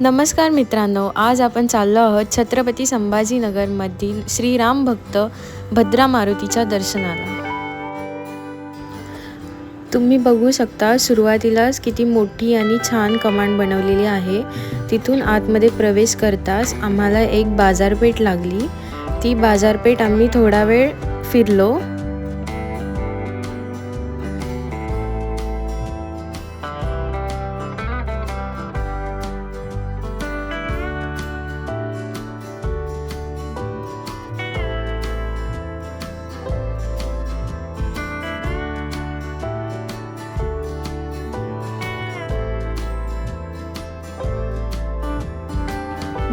नमस्कार मित्रांनो आज आपण चाललो आहोत छत्रपती संभाजीनगरमधील श्रीराम भक्त भद्रा मारुतीच्या दर्शनाला. तुम्ही बघू शकता सुरुवातीलाच किती मोठी आणि छान कमांड बनवलेली आहे. तिथून आतमध्ये प्रवेश करताच आम्हाला एक बाजारपेठ लागली. ती बाजारपेठ आम्ही थोडा वेळ फिरलो.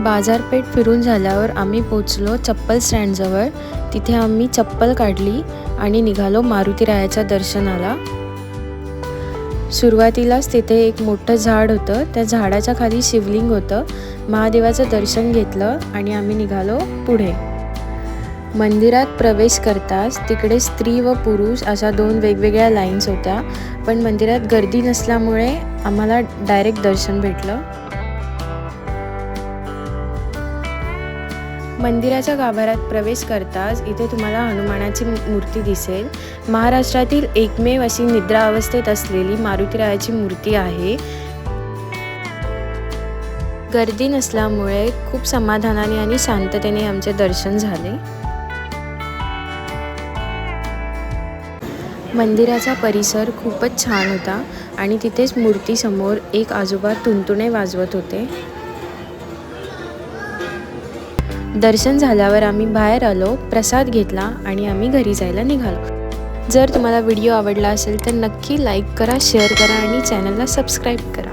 बाजारपेठ फिरून झाल्यावर आम्ही पोचलो चप्पल स्टँडजवळ. तिथे आम्ही चप्पल काढली आणि निघालो मारुतीरायाच्या दर्शनाला. सुरुवातीलाच तिथे एक मोठं झाड होतं. त्या झाडाच्या खाली शिवलिंग होतं. महादेवाचं दर्शन घेतलं आणि आम्ही निघालो पुढे. मंदिरात प्रवेश करताच तिकडे स्त्री व पुरुष अशा दोन वेगवेगळ्या लाईन्स होत्या. पण मंदिरात गर्दी नसल्यामुळे आम्हाला डायरेक्ट दर्शन भेटलं. मंदिराच्या गाभाऱ्यात प्रवेश करताच इथे तुम्हाला हनुमानाची मूर्ती दिसेल. महाराष्ट्रातील एकमेव अशी निद्रा अवस्थेत असलेली मारुतीरायाची मूर्ती आहे. गर्दी नसल्यामुळे खूप समाधानाने आणि शांततेने आमचे दर्शन झाले. मंदिराचा परिसर खूपच छान होता आणि तिथेच मूर्तीसमोर एक आजोबा तुणतुणे वाजवत होते. दर्शन झाल्यावर आम्ही बाहेर आलो प्रसाद घेतला आणि आम्ही घरी जायला निघालो. जर तुम्हाला व्हिडिओ आवडला असेल तर नक्की लाईक करा शेअर करा आणि चॅनलला सबस्क्राईब करा.